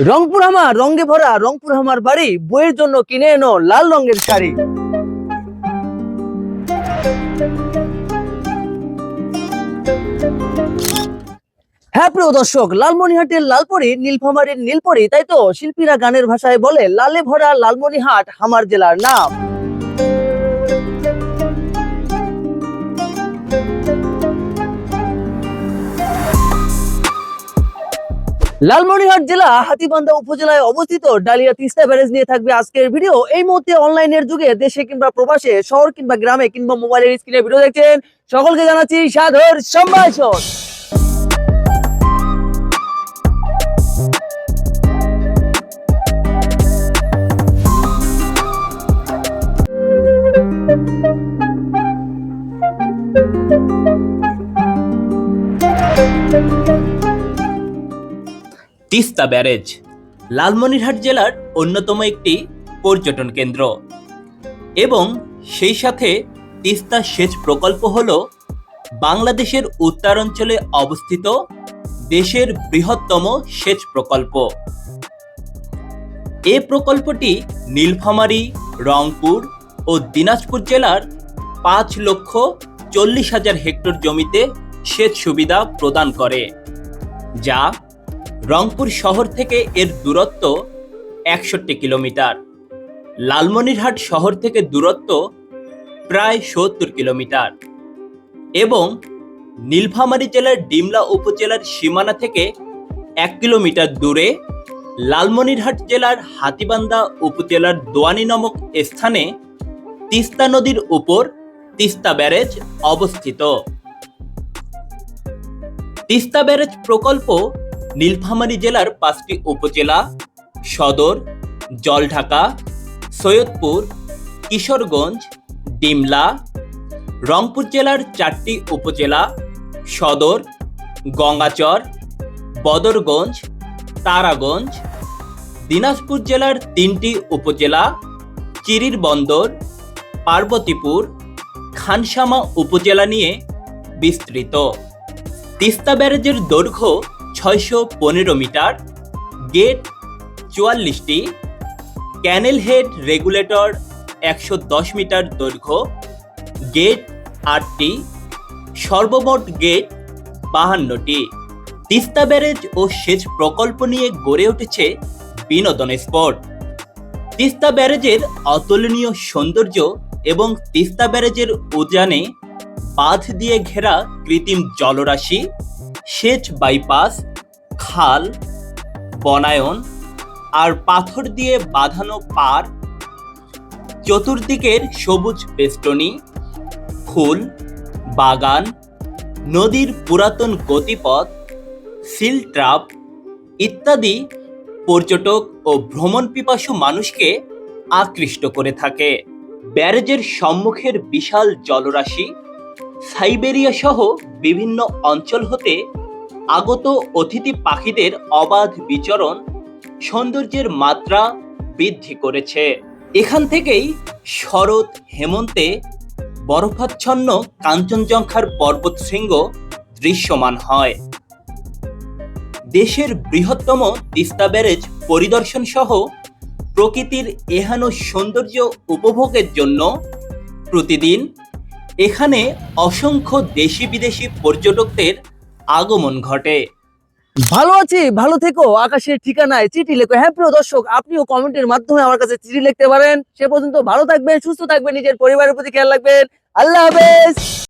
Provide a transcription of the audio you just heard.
রংপুর আমার, রঙে ভরা, রংপুর আমার বাড়ি। বইয়ের জন্য কিনে এনো লাল রঙের শাড়ি। হ্যাঁ প্রিয় দর্শক, লালমনিহাটের লালপরি, নীলফামারীর নীলপরি, তাই তো? শিল্পীরা গানের ভাষায় বলে, লালে ভরা লালমনিহাট হামার জেলার নাম। লালমনিরহাট জেলা হাতিবান্ধা উপজেলায় অবস্থিত ডালিয়া তিস্তা ব্যারেজ নিয়ে থাকবে আজকের ভিডিও। এই মুহূর্তে অনলাইনের যুগে দেশে কিংবা প্রবাসে, শহর কিংবা গ্রামে কিংবা মোবাইলের স্ক্রিনে ভিডিও দেখছেন। সকলকে জানাচ্ছি সাধর সম্ভাষণ। তিস্তা ব্যারেজ লালমনিরহাট জেলার অন্যতম একটি পর্যটন কেন্দ্র। এবং সেই সাথে তিস্তা সেচ প্রকল্প হল বাংলাদেশের উত্তরাঞ্চলে অবস্থিত দেশের বৃহত্তম সেচ প্রকল্প। এ প্রকল্পটি নীলফামারী, রংপুর ও দিনাজপুর জেলার পাঁচ লক্ষ চল্লিশ হাজার হেক্টর জমিতে সেচ সুবিধা প্রদান করে, যা রংপুর শহর থেকে এর দূরত্ব একষট্টি কিলোমিটার। লালমনিরহাট শহর থেকে দূরত্ব প্রায় সত্তর কিলোমিটার। এবং নীলফামারী জেলার ডিমলা উপজেলার সীমানা থেকে এক কিলোমিটার দূরে লালমনিরহাট জেলার হাতিবান্ধা উপজেলার দোয়ানি নামক স্থানে তিস্তা নদীর উপর তিস্তা ব্যারেজ অবস্থিত। তিস্তা ব্যারেজ প্রকল্প নীলফামারী জেলার পাঁচটি উপজেলা, সদর, জলঢাকা, সৈয়দপুর, কিশোরগঞ্জ, ডিমলা, রংপুর জেলার চারটি উপজেলা, সদর, গঙ্গাচর, বদরগঞ্জ, তারাগঞ্জ, দিনাজপুর জেলার তিনটি উপজেলা, চিরির বন্দর, পার্বতীপুর, খানসামা উপজেলা নিয়ে বিস্তৃত। তিস্তা ব্যারেজের দৈর্ঘ্য ছয়শো পনেরো মিটার, গেট চুয়াল্লিশটি ক্যানেল হেড রেগুলেটর একশো দশ মিটার দৈর্ঘ্য, গেট আটটি, সর্বমোট গেট বাহান্নটি। তিস্তা ব্যারেজ ও সেচ প্রকল্প নিয়ে গড়ে উঠেছে বিনোদন স্পট তিস্তা ব্যারেজের অতুলনীয় সৌন্দর্য এবং তিস্তা ব্যারেজের উজানে বাঁধ দিয়ে ঘেরা কৃত্রিম জলরাশি সেচ বাইপাস, খাল, বনায়ন আর পাথর দিয়ে বাঁধানো পার চতুর্দিকের সবুজ বেষ্টনী, ফুল, বাগান, নদীর পুরাতন গতিপথ, সিল ট্রাপ ইত্যাদি পর্যটক ও ভ্রমণ পিপাসু মানুষকে আকৃষ্ট করে থাকে। ব্যারেজের সম্মুখের বিশাল জলরাশি সাইবেরিয়া সহ বিভিন্ন অঞ্চল হতে আগত অতিথি পাখিদের অবাধ বিচরণ সৌন্দর্যের মাত্রা বৃদ্ধি করেছে। এখান থেকেই শরৎ হেমন্তে বরফাচ্ছন্ন কাঞ্চনজঙ্ঘার পর্বত শৃঙ্গ দৃশ্যমান হয়। দেশের বৃহত্তম তিস্তা ব্যারেজ পরিদর্শন সহ প্রকৃতির এহানো সৌন্দর্য উপভোগের জন্য প্রতিদিন এখানে অসংখ্য দেশি বিদেশি পর্যটকদের আগমন ঘটে। ভালো আছি, ভালো থেকো। আকাশের ঠিকানায় চিঠি লেখো। হ্যাঁ প্রিয় দর্শক, আপনিও কমেন্টের মাধ্যমে আমার কাছে চিঠি লিখতে পারেন। সে পর্যন্ত ভালো থাকবেন, সুস্থ থাকবেন, নিজের পরিবারের প্রতি খেয়াল রাখবেন। আল্লাহ হাফেজ!